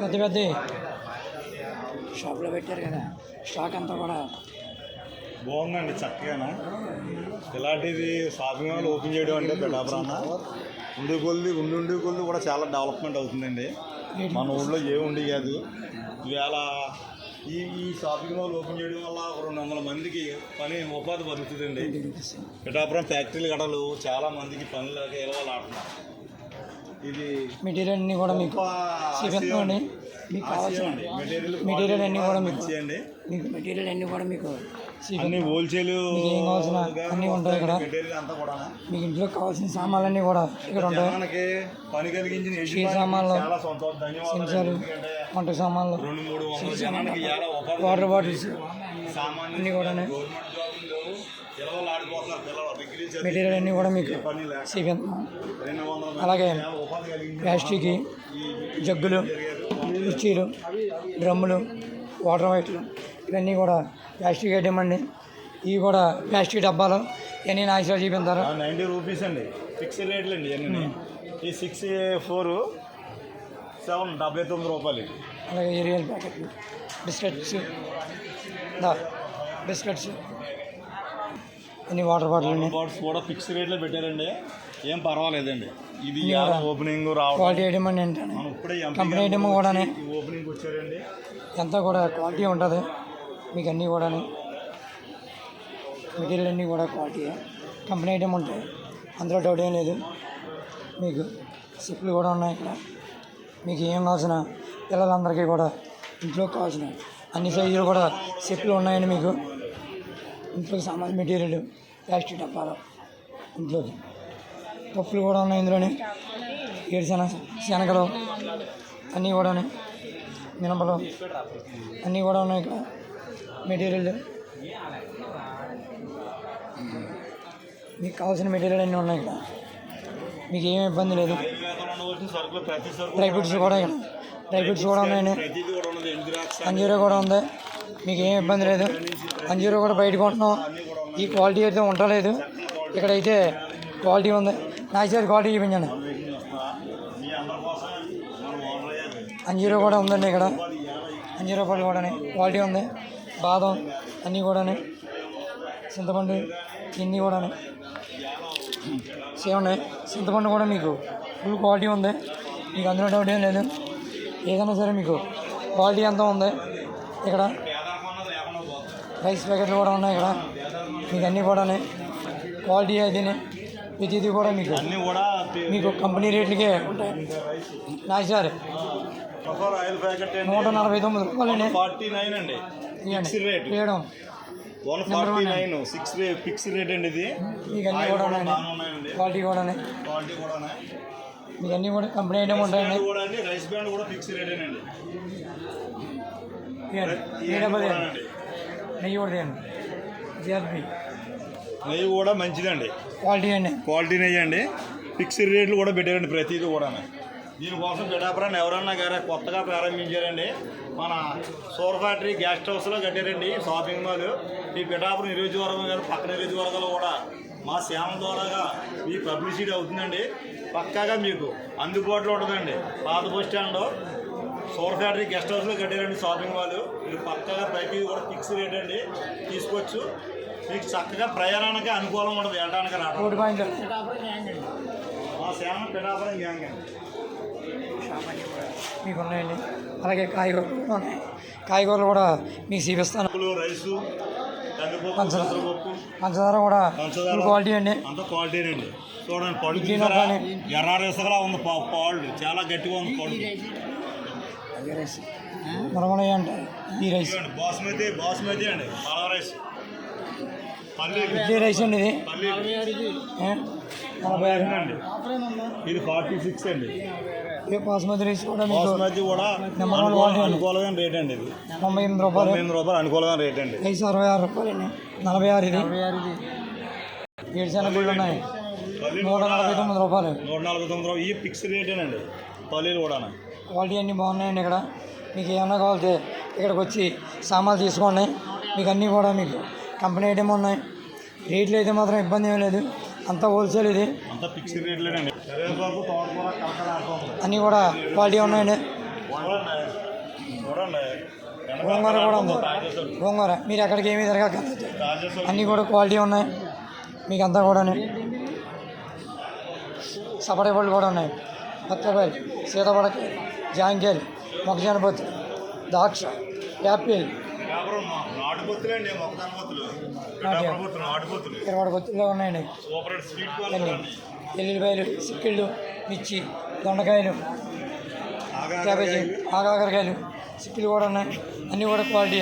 పెద్ద పెద్ద షాప్లో పెట్టారు కదా స్టాక్ అంతా కూడా. బాగుందండి చక్కగాను? ఇలాంటిది షాపింగ్ మాల్ ఓపెన్ చేయడం అంటే పిఠాపురాన్న ఉండే కొద్ది ఉండి ఉండే కొద్ది కూడా చాలా డెవలప్మెంట్ అవుతుందండి. మన ఊళ్ళో ఏ ఉండి కాదు. ఇవాళ ఈ ఈ షాపింగ్ మాల్ ఓపెన్ చేయడం వల్ల రెండు వందల మందికి పని ఉపాధి పలుకుతుందండి. పిఠాపురం ఫ్యాక్టరీలు గడలు చాలా మందికి పనులు ఇలవాలాడుతున్నారు ఇది మెటీరియల్ అన్నీ కూడా మీకు మీకు కావాల్సిన. మెటీరియల్ అన్నీ కూడా మీకు మీకు మెటీరియల్ అన్నీ కూడా మీకు అన్ని హోల్సేల్ ఏం కావాల్సిన అన్నీ ఉంటాయి ఇక్కడ. కూడా మీకు ఇంట్లో కావాల్సిన సామాన్లన్నీ కూడా ఇక్కడ ఉంటాయి. జనానికి పని కలిగించిన స్టీల్ సామాన్లు, ఎందుకంటే వంట సామాన్లు వాటర్ బాటిల్స్ అన్నీ చదివి మెటీరియల్ అన్నీ కూడా మీకు అలాగే ప్లాస్టిక్ జగ్గులు కుర్చీలు డ్రమ్ములు వాటర్ వైట్లు ఇవన్నీ కూడా ప్లాస్టిక్ ఐటమ్ అండి. ఇవి కూడా ప్లాస్టిక్ డబ్బాలు. ఇవన్నీ నాచురల్ చూపించారు నైంటీ రూపీస్ అండి. ఫిక్స్ రేట్లు అండి ఇవన్నీ. ఈ సిక్స్ ఫోర్ సెవెన్ డెబ్బై తొమ్మిది రూపాయలు. అలాగే ఏరియల్ ప్యాకెట్లు బిస్కెట్స్ బిస్కెట్స్ ఇన్ని వాటర్ బాటిల్ అండి. బాట్స్ కూడా ఫిక్స్ రేట్లో పెట్టారండి. ఏం పర్వాలేదండి. ఇది కూడా opening quality item MP company item ఈ ఓపెనింగ్ వచ్చారండి. ఎంత కూడా క్వాలిటీ ఉంటుంది. మీకు అన్నీ కూడా మెటీరియల్ అన్నీ కూడా క్వాలిటీ కంపెనీ ఐటమ్ ఉంటాయి. అందులో డౌట్ ఏం లేదు. మీకు సిప్లు కూడా ఉన్నాయి ఇక్కడ. మీకు ఏం కావాల్సిన పిల్లలందరికీ కూడా ఇంట్లో కావాల్సిన అన్ని సైజులు కూడా సిప్లు ఉన్నాయండి మీకు. ఇంట్లోకి సామాన్ మెటీరియల్ ప్లాస్టిక్ డబ్బాలు. ఇంట్లోకి. పప్పులు కూడా ఉన్నాయి ఇందులోనే. ఏడుశన శనగలు అన్నీ కూడా ఉన్నాయి. మినపలు అన్నీ కూడా ఉన్నాయి ఇక్కడ. మెటీరియల్ మీకు కావాల్సిన మెటీరియల్ అన్నీ ఉన్నాయి ఇక్కడ. మీకు ఏమి ఇబ్బంది లేదు. డ్రై ఫ్రూట్స్ కూడా ఇక్కడ. డ్రై ఫ్రూట్స్ కూడా ఉన్నాయండి ప్రతిదీ కూడా అంజీరో కూడా ఉంది. మీకు ఏమి ఇబ్బంది లేదు. అంజీరో కూడా బయట కొంటున్నాం. ఈ క్వాలిటీ అయితే ఉండలేదు. ఇక్కడైతే క్వాలిటీ ఉంది. నా చేతి క్వాలిటీ చూపించండి అంజీరో కూడా ఉందండి ఇక్కడ. అంజీరో పళ్ళు కూడా క్వాలిటీ ఉంది. బాదం అన్నీ కూడా చింతపండు ఇన్ని కూడా సేమ్ ఉన్నాయి. చింతపండు కూడా మీకు ఫుల్ క్వాలిటీ ఉంది. మీకు అందులో డౌట్ ఏం లేదు. ఏదైనా సరే మీకు క్వాలిటీ అంతా ఉంది. ఇక్కడ రైస్ ప్యాకెట్లు కూడా ఉన్నాయి ఇక్కడ. మీకు అన్నీ కూడా క్వాలిటీ అయితేనే ప్రతిదీ కూడా మీకు. అన్నీ కూడా మీకు కంపెనీ రేట్లకే ఉంటాయి. నా సార్ సఫర్ ఆయిల్ ప్యాకెట్ నూట నలభై తొమ్మిది రూపాయలండి ఫార్టీ నైన్ అండి. రేట్. వేయడం. One forty nine six fix rate అండి ఇది. మీకు అన్నీ ఆయిల్ కూడా కూడా ఉన్నాయండి. క్వాలిటీ కూడా క్వాలిటీ కూడా మీకు అన్నీ కూడా కంపెనీ ఐటమ్ ఉంటాయండి. బ్యాండ్ కూడా అండి. రైస్ బ్యాండ్ కూడా ఫిక్స్ నెయ్యి కూడా తీయండి. జిఆర్పి నెయ్యి కూడా మంచిదండి. క్వాలిటీ అండి. క్వాలిటీనే నెయ్యి ఫిక్స్డ్ రేట్లు కూడా పెట్టారండి ప్రతిదీ కూడా దీనికోసం పిఠాపురాన్ని ఎవరన్నా గారే కొత్తగా ప్రారంభించారండి. మన సోర్ ఫ్యాక్టరీ గెస్ట్ హౌస్లో కట్టారండి షాపింగ్ మాల్. ఈ పిఠాపురం నియోజకవర్గం గారు పక్క నియోజకవర్గాలు కూడా మా సేవ ద్వారాగా ఈ పబ్లిసిటీ అవుతుందండి. పక్కాగా మీకు అందుబాటులో ఉంటుందండి. పాత బస్ స్టాండ్. సోర్ ఫ్యాక్టరీ గెస్ట్ హౌస్లో కట్టారండి షాపింగ్ మాల్. మీరు పక్కాగా ప్రతిదీ కూడా ఫిక్స్ రేట్ అండి. తీసుకోవచ్చు మీకు చక్కగా ప్రయాణానికి అనుకూలంగా ఉంటుంది వెళ్ళడానికి రావడం. మా సేవ పిఠాపురం గ్యాంగ్ మీకు ఉన్నాయండి అలాగే కాయగూరలు ఉన్నాయి. కాయగూరలు కూడా మీకు చూపిస్తాను. రైసు పంచదార. పంచదార కూడా క్వాలిటీ అండి. అంత క్వాలిటీ అండి. చూడండి పళ్ళు. ఎర్ర రేసగలా ఉంది పాళ్ళు. చాలా గట్టిగా ఉంది పళ్ళు. నరమలయ్య అంటారు. ఈ రైస్. బాస్మతి బాస్మతి అండి. పాల రైస్. రైస్ అండి ఇది? నలభై ఆరు ఇది ఫార్టీ సిక్స్ అండి. ఏ బాస్మతి రైస్ కూడా మీకు బాస్మతి కూడా నెంబర్ వన్ అనుకూల- క్వాలిటీ. అనుకూలమైన రేట్ అండి ఇది. తొంభై ఎనిమిది రూపాయలు. ఎనిమిది రూపాయలు అనుకూలమైన రేట్ అండి. రైస్ అరవై ఆరు రూపాయలు అండి. నలభై ఆరు ఇది. ఏడు శనగలు ఉన్నాయి. నూట నలభై తొమ్మిది రూపాయలు. నూట నలభై తొమ్మిది రూపాయలు. ఈ ఫిక్స్ రేటేనండి పల్లీలు కూడా క్వాలిటీ అన్నీ బాగున్నాయండి ఇక్కడ. మీకు ఏమన్నా కావాలంటే ఇక్కడికి వచ్చి సామాన్లు తీసుకోండి. మీకు అన్నీ కూడా మీకు కంపెనీ ఐటమ్ ఉన్నాయి. రేట్లు అయితే మాత్రం ఇబ్బంది ఏం లేదు. అంతా హోల్సేల్ ఇది. అన్నీ కూడా క్వాలిటీ ఉన్నాయండి. గోంగూర కూడా ఉంది? గోంగూర. మీరు ఎక్కడికి ఏమీ తిరగక అన్నీ కూడా క్వాలిటీ ఉన్నాయి. మీకు అంతా కూడా సపడే పళ్ళు కూడా ఉన్నాయి. బత్తకాయలు సీతపడకాయలు జాంకాయలు మొక్కజొన్న పొత్తు ద్రాక్ష యాపిల్ పొత్తులు ఇరవై పొత్తుల్లో ఉన్నాయండి. సూపర్ స్వీట్ ఎల్లుల్లిపాయలు సిక్కిళ్ళు మిర్చి దొండకాయలు క్యాబేజీ ఆగాకరకాయలు సిక్కిలు కూడా ఉన్నాయి. అన్నీ కూడా క్వాలిటీ